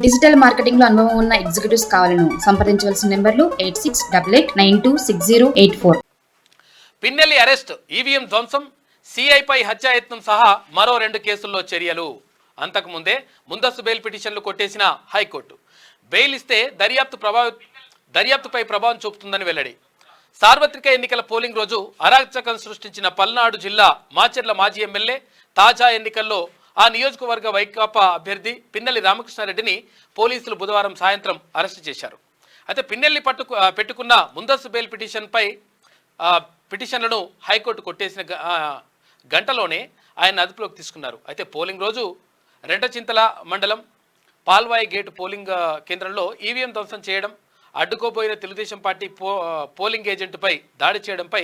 Digital మార్కెటింగ్లో అనుభవం ఉన్న executives కావాలను సంప్రదించవలసిన నెంబర్లు eight six double eight nine two six zero eight four. Pinnelli arrest EVM ధ్వంసం సిఐపై హత్యాయత్నం సహా మరో రెండు కేసుల్లో చర్యలు. అంతకుముందే ముందస్తు బెయిల్ పిటిషన్లు కొట్టేసిన హైకోర్టు. బెయిల్ ఇస్తే దర్యాప్తు ప్రభావ దర్యాప్తుపై ప్రభావం చూపుతుందని వెల్లడి. సార్వత్రిక ఎన్నికల పోలింగ్ రోజు అరాచకం సృష్టించిన పల్నాడు జిల్లా మాచెర్ల మాజీ ఎమ్మెల్యే తాజా ఎన్నికల్లో ఆ నియోజకవర్గ వైకాపా అభ్యర్థి పిన్నెల్లి రామకృష్ణారెడ్డిని పోలీసులు బుధవారం సాయంత్రం అరెస్టు చేశారు. అయితే పిన్నెల్లి పట్టుకు పెట్టుకున్న ముందస్తు బెయిల్ పిటిషన్పై పిటిషన్లను హైకోర్టు కొట్టేసిన గంటలోనే ఆయన అదుపులోకి తీసుకున్నారు. అయితే పోలింగ్ రోజు రెండచింతల మండలం పాల్వాయి గేటు పోలింగ్ కేంద్రంలో ఈవీఎం ధ్వంసం చేయడం అడ్డుకోబోయిన తెలుగుదేశం పార్టీ పో పోలింగ్ ఏజెంట్పై దాడి చేయడంపై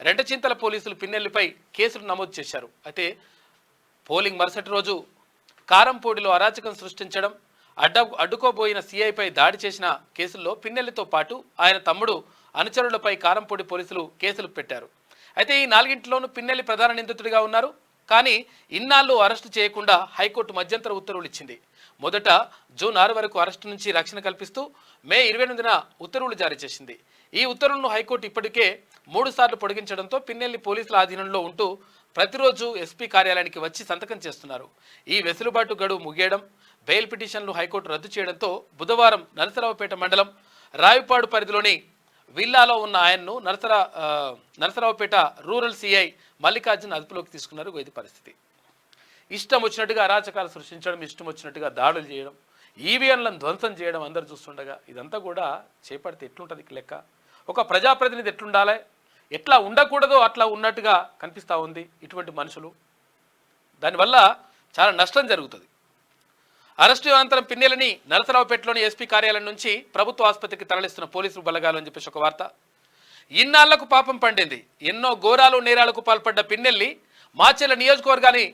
రెండచింతల పోలీసులు పిన్నెల్లిపై కేసులు నమోదు చేశారు. అయితే పోలింగ్ మరుసటి రోజు కారంపూడిలో అరాచకం సృష్టించడం అడ్డ అడ్డుకోబోయిన సీఐపై దాడి చేసిన కేసుల్లో పిన్నెల్లితో పాటు ఆయన తమ్ముడు అనుచరులపై కారంపూడి పోలీసులు కేసులు పెట్టారు. అయితే ఈ నాలుగింటిలోనూ పిన్నెల్లి ప్రధాన నిందితుడిగా ఉన్నారు. కానీ ఇన్నాళ్ళు అరెస్టు చేయకుండా హైకోర్టు మధ్యంతర ఉత్తర్వులు ఇచ్చింది. మొదట జూన్ ఆరు వరకు అరెస్టు నుంచి రక్షణ కల్పిస్తూ మే ఇరవై ఎనిమిదిన ఉత్తర్వులు జారీ చేసింది. ఈ ఉత్తర్వులను హైకోర్టు ఇప్పటికే మూడు సార్లు పొడిగించడంతో పిన్నెల్లి పోలీసుల ఆధీనంలో ఉంటూ ప్రతిరోజు ఎస్పీ కార్యాలయానికి వచ్చి సంతకం చేస్తున్నారు. ఈ వెసులుబాటు గడువు ముగియడం బెయిల్ పిటిషన్లు హైకోర్టు రద్దు చేయడంతో బుధవారం నరసరావుపేట మండలం రావిపాడు పరిధిలోని విల్లాలో ఉన్న ఆయన్ను నరసరా నరసరావుపేట రూరల్ సిఐ మల్లికార్జున్ అదుపులోకి తీసుకున్నారు ఇది పరిస్థితి. ఇష్టం వచ్చినట్టుగా అరాచకాలు సృష్టించడం ఇష్టం వచ్చినట్టుగా దాడులు చేయడం ఈవీఎంలను ధ్వంసం చేయడం అందరు చూస్తుండగా ఇదంతా కూడా చేపడితే ఎట్లుంటుంది లెక్క? ఒక ప్రజాప్రతినిధి ఎట్లుండాలి? ఎట్లా ఉండకూడదో అట్లా ఉన్నట్టుగా కనిపిస్తూ ఉంది ఇటువంటి మనుషులు. దానివల్ల చాలా నష్టం జరుగుతుంది. అరెస్టు అనంతరం పిన్నెలని నరసరావుపేటలోని ఎస్పీ కార్యాలయం నుంచి ప్రభుత్వ ఆసుపత్రికి తరలిస్తున్న పోలీసులు బలగాలు అని చెప్పేసి ఒక వార్త. ఇన్నాళ్ళకు పాపం పండింది. ఎన్నో ఘోరాలు నేరాలకు పాల్పడ్డ పిన్నెల్లి మాచెల నియోజకవర్గాన్ని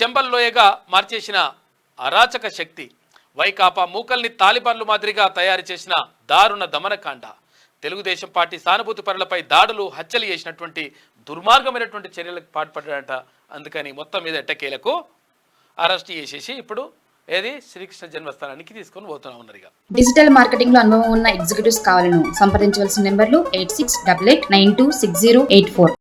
చెంబల్లోయగా మార్చేసిన అరాచక శక్తి. వైకాపా మూకల్ని తాలిబాన్లు మాదిరిగా తయారు చేసిన దారుణ దమనకాండ. తెలుగుదేశం పార్టీ సానుభూతి పరులపై దాడులు హత్యలు చేసినటువంటి దుర్మార్గమైనటువంటి చర్యలకు పాటుపడ్డాడట అందుకని మొత్తం మీద ఎట్టకేలకు అరెస్ట్ చేసేసి ఇప్పుడు ఏది? శ్రీకృష్ణ జన్మస్థానానికి తీసుకొని పోతున్నా ఉన్నారు ఇక. డిజిటల్ మార్కెటింగ్లో అనుభవం ఉన్న ఎగ్జిక్యూటివ్స్ కావాలను సంప్రదించవలసిన నెంబర్లు eight six double eight nine two six zero eight four.